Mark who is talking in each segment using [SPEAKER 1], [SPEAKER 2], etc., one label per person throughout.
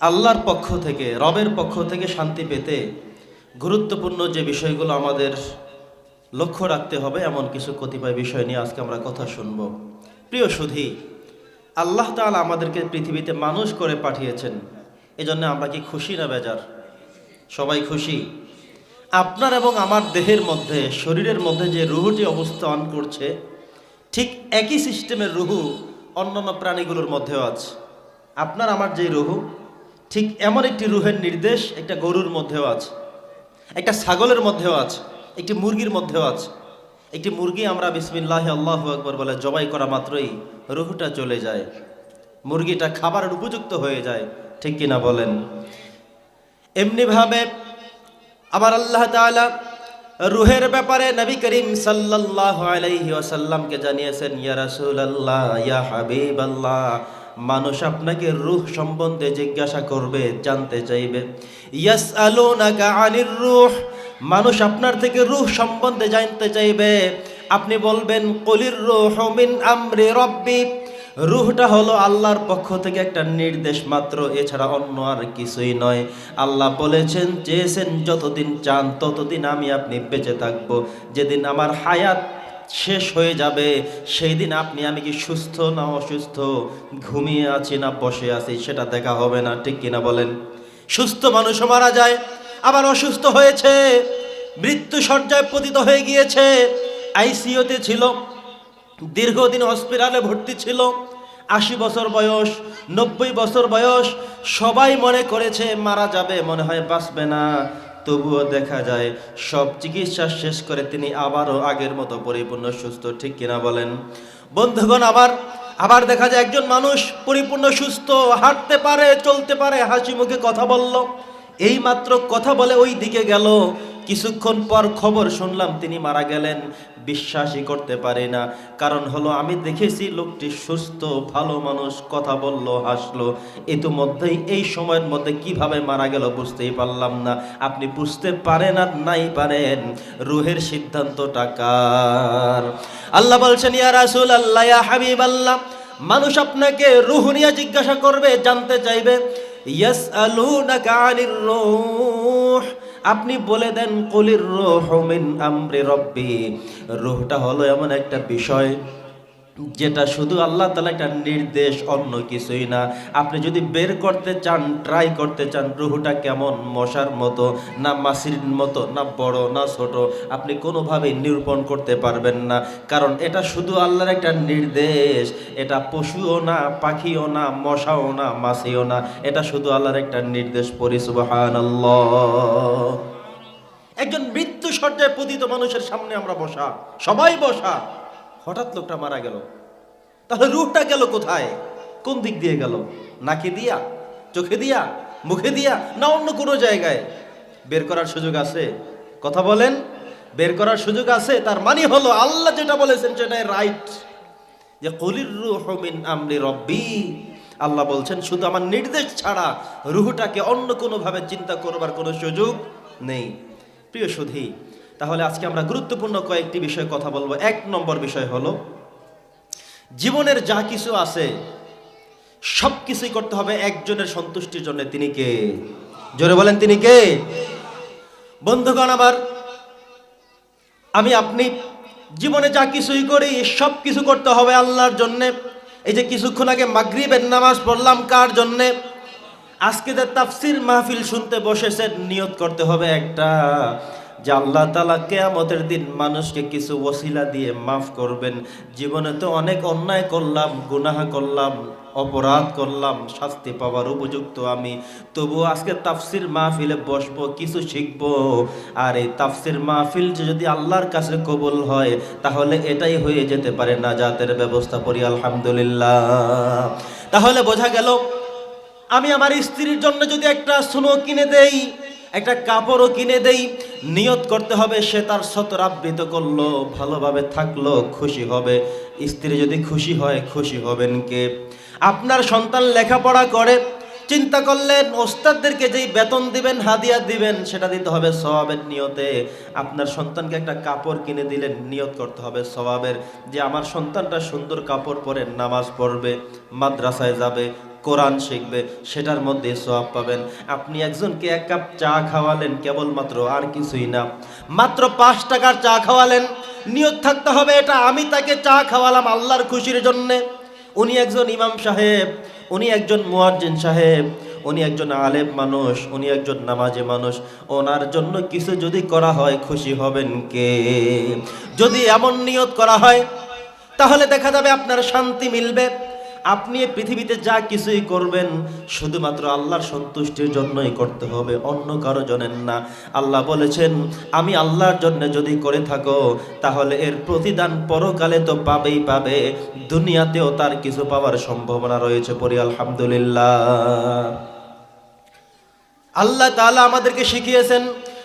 [SPEAKER 1] আল্লাহর পক্ষ থেকে, রবের পক্ষ থেকে শান্তি পেতে গুরুত্বপূর্ণ যে বিষয়গুলো আমাদের লক্ষ্য রাখতে হবে, এমন কিছু কতিপয় বিষয় নিয়ে আজকে আমরা কথা শুনব। প্রিয় সুধী, আল্লাহ তাআলা আমাদেরকে পৃথিবীতে মানুষ করে পাঠিয়েছেন। এজন্য আমরা কি খুশি না বেজার? সবাই খুশি? আপনার এবং আমার দেহের মধ্যে, শরীরের মধ্যে যে রুহুটি অবস্থান করছে, ঠিক একই সিস্টেমের রুহু অন্যান্য প্রাণীগুলোর মধ্যেও আছে। আপনার, আমার যে রুহু ঠিক এমন একটি রুহের নির্দেশ একটা গরুর মধ্যেও আছে। একটা ছাগলের মধ্যেও আছে, একটি মুরগির মধ্যেও আছে। একটি মুরগি আমরা বিসমিল্লাহ আল্লাহ আকবর বলে জবাই করা মাত্রই রুহুটা চলে যায়। মুরগিটা খাবারের উপযুক্ত হয়ে যায়, ঠিক কিনা বলেন? এমনিভাবে আবার আল্লাহ তাআলা রুহের ব্যাপারে নবী করিম সাল্লাল্লাহু আলাইহি ওয়াসাল্লামকে জানিয়েছেন, ইয়া রাসুল আল্লাহ ইয়া হাবিবাল্লাহ। মানুষ আপনাকে রূহ সম্বন্ধে জিজ্ঞাসা করবে, জানতে চাইবে। ইয়াসআলুনাকা আনির রূহ, মানুষ আপনার থেকে রূহ সম্বন্ধে জানতে চাইবে। আপনি বলবেন, কলির রুহ মিন আমরি রব্বি। রুহটা হলো আল্লাহর পক্ষ থেকে একটা নির্দেশ মাত্র, এছাড়া অন্য আর কিছুই নয়। আল্লাহ বলেছেন, চেয়েছেন যতদিন চান ততদিন আমি আপনি বেঁচে থাকব। যেদিন আমার হায়াত শেষ হয়ে যাবে। সেই দিন আপনি, আমি কি সুস্থ না অসুস্থ? ঘুমিয়ে আছি না বসে আছি, সেটা দেখা হবে না, ঠিক কিনা বলেন? সুস্থ মানুষও মারা যায়, আবার অসুস্থ হয়েছে, মৃত্যু সজ্জায় পতিত হয়ে গিয়েছে। আইসিইউতে ছিল, দীর্ঘদিন হসপিটালে ভর্তি ছিল, আশি বছর বয়স, নব্বই বছর বয়স, সবাই মনে করেছে মারা যাবে, মনে হয় বাঁচবে না। তবুও দেখা যায়, সব চিকিৎসা শেষ করে তিনি আবারও আগের মতো পরিপূর্ণ সুস্থ, ঠিক কিনা বলেন? বন্ধুগণ, আবার আবার দেখা যায় একজন মানুষ পরিপূর্ণ সুস্থ, হাঁটতে পারে, চলতে পারে, হাসি মুখে কথা বলল। এই মাত্র কথা বলে ওই দিকে গেল। কিছুক্ষণ পর খবর শুনলাম তিনি মারা গেলেন। বিশ্বাসই করতে পারি না। কারণ হলো, আমি দেখেছি লোকটি সুস্থ, ভালো মানুষ, কথা বলল, হাসলো। ইতিমধ্যেই এই সময়ের মধ্যে কীভাবে মারা গেল বুঝতেই পারলাম না। আপনি বুঝতে পারেন আর নাই পারেন, রুহের সিদ্ধান্ত টাকার আল্লাহ বলছেন, ইয়া রাসূল আল্লাহ ইয়া হাবিব আল্লাহ মানুষ আপনাকে রুহ নিয়ে জিজ্ঞাসা করবে, জানতে চাইবে, ইয়াসআলুনাকা আনির রূহ। আপনি বলে দেন কলির রোহমিন মিন আমরি রব্বি। রোহটা হলো এমন একটা বিষয় যেটা শুধু আল্লাহ তালা একটা নির্দেশ, অন্য কিছুই না। আপনি যদি বের করতে চান ট্রাই করতে চান, রুহুটা কেমন? মশার মতো, না মাসির মতো, না বড়, না ছোট, আপনি কোনোভাবেই নিরূপণ করতে পারবেন না। কারণ এটা শুধু আল্লাহর একটা নির্দেশ। এটা পশুও না, পাখিও না, মশাও না মাছিও না। এটা শুধু আল্লাহর একটা নির্দেশ পরিসুবাহান একজন মৃত্যু সজ্জায় পতিত মানুষের সামনে আমরা বসা, সবাই বসা। হঠাৎ লোকটা মারা গেল। তাহলে রূপটা গেল কোথায়? কোন দিক দিয়ে গেল? নাকি দিয়া? চোখে দিয়া? মুখে দিয়া? না অন্য কোনো জায়গায়? বের করার সুযোগ আছে? কথা বলেন। বের করার সুযোগ আছে? তার মানে হলো আল্লাহ যেটা বলেছেন সেটাই রাইট যে কলির রুহ মিন আমরি রব্বি। আল্লাহ বলছেন, শুধু আমার নির্দেশ ছাড়া রুহটাকে অন্য কোনোভাবে চিন্তা করবার কোনো সুযোগ নেই। প্রিয় সুধী তাহলে আজকে আমরা গুরুত্বপূর্ণ কয়েকটি বিষয়ে কথা বলব। এক নম্বর বিষয় হলো, জীবনের যা কিছু আছে, সব কিছুই করতে হবে একজনের সন্তুষ্টির জন্য। তিনি কে? জোরে বলেন, তিনি কে? বন্ধুগণ আমার, আমি আপনি, জীবনে যা কিছুই করি, সব কিছু করতে হবে আল্লাহর জন্যে। এই যে কিছুক্ষণ আগে মাগরিবের নামাজ পড়লাম কার জন্যে? আজকে যে তাফসির মাহফিল শুনতে বসেছে নিয়ত করতে হবে একটা। যে আল্লাহ তালা কেয়ামতের দিন মানুষকে কিছু ওসিলা দিয়ে মাফ করবেন। জীবনে তো অনেক অন্যায় করলাম, গুনাহ করলাম, অপরাধ করলাম, শাস্তি পাওয়ার উপযুক্ত আমি। তবু আজকে তাফসির মাহফিলে বসবো, কিছু শিখব। আর এই তাফসির মাহফিল যদি আল্লাহর কাছে কবুল হয়, তাহলে এটাই হয়ে যেতে পারে না নাজাতের ব্যবস্থা করি আলহামদুলিল্লাহ। তাহলে বোঝা গেল, আমি আমার স্ত্রীর জন্য যদি একটা সুনো কিনে দেই, একটা কাপড়ও কিনে দেই নিয়ত করতে হবে, সে তার সতর আবৃত করল, ভালোভাবে থাকল, খুশি হবে। স্ত্রী যদি খুশি হয়, খুশি হবেন কে? আপনার সন্তান লেখাপড়া করে, চিন্তা করলেন, ওস্তাদদেরকে যেই বেতন দিবেন, হাদিয়া দিবেন, সেটা দিতে হবে স্বভাবের নিয়তে। আপনার সন্তানকে একটা কাপড় কিনে দিলেন, নিয়ত করতে হবে স্বভাবের যে আমার সন্তানটা সুন্দর কাপড় পরে নামাজ পড়বে, মাদ্রাসায় যাবে কোরআন শিখবে, সেটার মধ্যে সব পাবেন। আপনি একজনকে এক কাপ চা খাওয়ালেন, কেবলমাত্র আর কিছুই না। মাত্র পাঁচ টাকার চা খাওয়ালেন, নিয়ত থাকতে হবে এটা, আমি তাকে চা খাওয়ালাম আল্লাহর খুশির জন্যে। উনি একজন ইমাম সাহেব, উনি একজন মুয়াজ্জিন সাহেব, উনি একজন আলেম মানুষ, উনি একজন নামাজে মানুষ। ওনার জন্য কিছু যদি করা হয়, খুশি হবেন কে? যদি এমন নিয়ত করা হয়, তাহলে দেখা যাবে আপনার শান্তি মিলবে। আপনি পৃথিবীতে যা কিছুই করবেন, শুধুমাত্র আল্লাহর সন্তুষ্টির জন্যই করতে হবে, অন্য কারও জনের না। আল্লাহ বলেছেন, আমি আল্লাহর জন্য যদি করে থাকো, তাহলে এর প্রতিদান পরকালে তো পাবেই পাবে, দুনিয়াতেও তার কিছু পাওয়ার সম্ভাবনা রয়েছে পরি আলহামদুলিল্লাহ। আল্লাহ তাআলা আমাদেরকে শিখিয়েছেন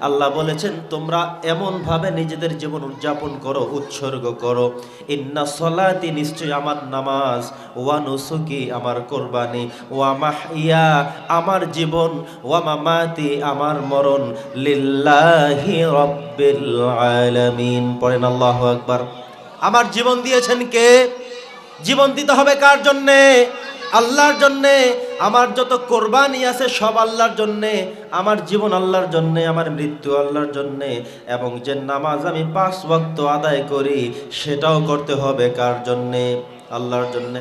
[SPEAKER 1] আল্লাহ বলেছেন, তোমরা এমন ভাবে নিজেদের জীবন উদযাপন করো, উৎসর্গ করো। ইন্না সলাতি নিশ্চয় আমার নামাজ, ওয়া নুসুকি আমার কোরবানি, ওয়া মাহইয়া আমার জীবন, ওয়া মামাতি আমার মরণ। লিল্লাহি রাব্বিল আলামিন। পড়েন আল্লাহু আকবার। আমার জীবন দিয়েছেন কে? জীবন দিতে হবে কার জন্যে? আল্লাহর জন্যে, আমার যত কোরবানি আছে সব আল্লাহর জন্যে, আমার জীবন আল্লাহর জন্যে, আমার মৃত্যু আল্লাহর জন্যে, এবং যে নামাজ আমি পাঁচ ওয়াক্ত আদায় করি, সেটাও করতে হবে কার জন্যে? আল্লাহর জন্যে।